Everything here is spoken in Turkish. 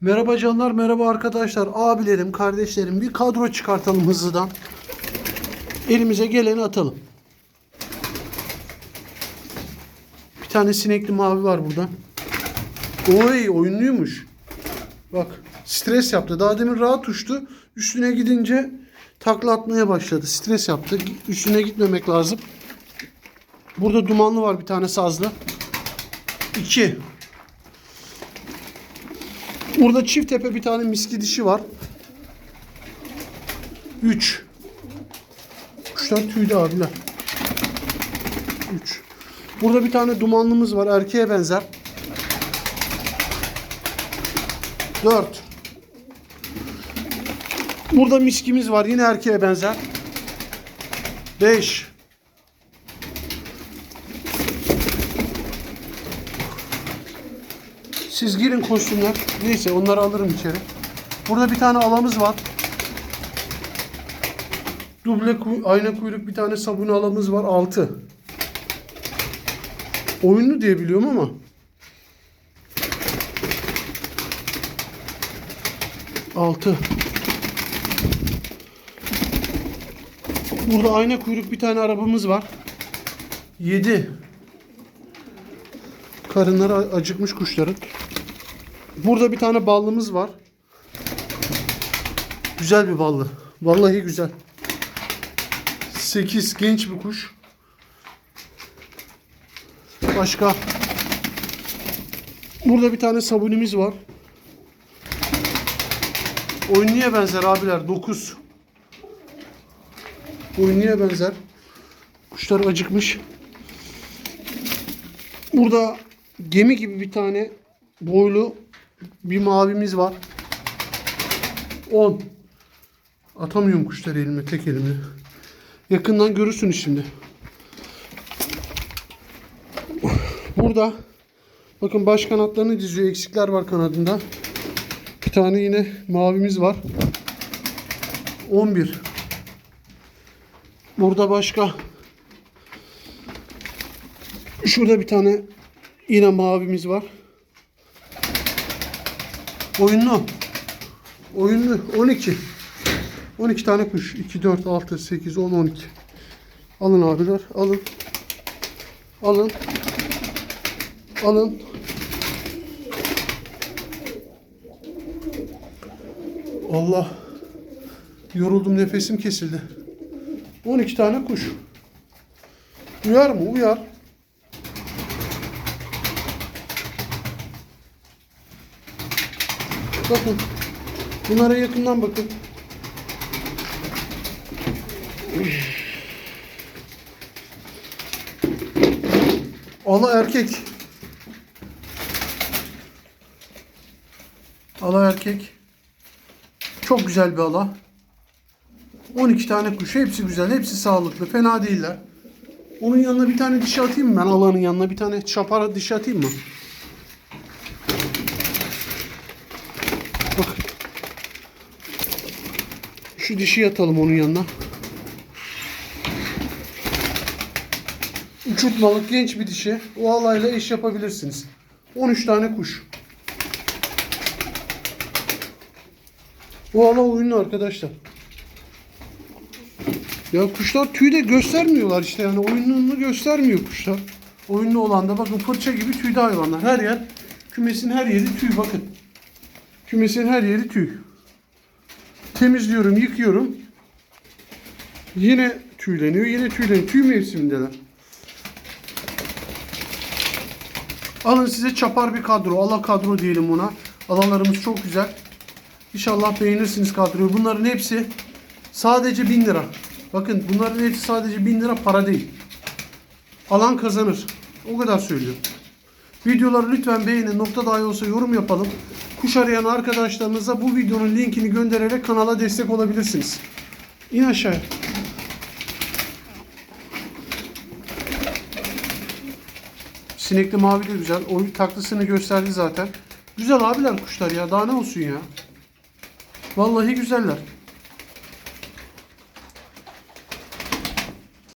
Merhaba canlar, merhaba arkadaşlar, abilerim, kardeşlerim. Bir kadro çıkartalım hızlıdan. Elimize geleni atalım. Bir tane sinekli mavi var burada. Oy, oyunluymuş. Bak, stres yaptı. Daha demin rahat uçtu. Üstüne gidince takla atmaya başladı. Stres yaptı. Üstüne gitmemek lazım. Burada dumanlı var bir tane sazlı. 2. Burada çift tepe bir tane miski dişi var. 3. Kuşlar tüydü abiler. 3. Burada bir tane dumanlımız var. Erkeğe benzer. 4. Burada miskimiz var. Yine erkeğe benzer. 5. Siz girin kostümler. Neyse onları alırım içeri. Burada bir tane alamız var. Duble kuy- ayna kuyruk bir tane sabun alamız var. 6. Oyunlu diye biliyorum ama. Altı. Burada ayna kuyruk bir tane arabamız var. 7. Karınları acıkmış kuşların. Burada bir tane ballımız var. Güzel bir ballı. Vallahi güzel. 8 genç bir kuş. Başka. Burada bir tane sabunimiz var. Oyunluya benzer abiler. 9. Oyunluya benzer. Kuşlar acıkmış. Burada gemi gibi bir tane boylu bir mavimiz var. 10. Atamıyorum kuşları elime tek elimle. Yakından görürsünüz şimdi. Burada bakın baş kanatlarını diziyor. Eksikler var kanadında. Bir tane yine mavimiz var. 11. Burada başka Şurada bir tane yine mavimiz var. Oyunlu. Oyunlu. 12. 12 tane kuş. 2, 4, 6, 8, 10, 12. Alın abiler. Alın. Alın. Alın. Allah. Yoruldum nefesim kesildi. 12 tane kuş. Uyar mı? Uyar. Bakın. Bunlara yakından bakın. Ala erkek. Ala erkek. Çok güzel bir ala. 12 tane kuş. Hepsi güzel. Hepsi sağlıklı. Fena değiller. Onun yanına bir tane dişi atayım mı ben? Alanın yanına bir tane çapara dişi atayım mı? Bak. Şu dişi yatalım onun yanına. Uçurtmalık genç bir dişi. O alayla eş yapabilirsiniz. 13 tane kuş. Bu ala oyunlu arkadaşlar. Ya kuşlar tüy de göstermiyorlar işte yani oyununu göstermiyor kuşlar. Oyunlu olan da bakın fırça gibi tüyde hayvanlar. Her yer kümesin her yeri tüy bakın. Kümesin her yeri tüy. Temizliyorum, yıkıyorum. Yine tüyleniyor, yine tüyleniyor. Tüy mevsimindeler. Alın size çapar bir kadro. Ala kadro diyelim buna. Alalarımız çok güzel. İnşallah beğenirsiniz kadroyu. Bunların hepsi sadece 1000 lira. Bakın bunların hepsi sadece 1000 lira para değil. Alan kazanır. O kadar söylüyorum. Videoları lütfen beğenin. Nokta dahi olsa yorum yapalım. Kuş arayan arkadaşlarınıza bu videonun linkini göndererek kanala destek olabilirsiniz. İn aşağıya. Sinekli mavi de güzel. O taklısını gösterdi zaten. Güzel abiler kuşlar ya. Daha ne olsun ya. Vallahi güzeller.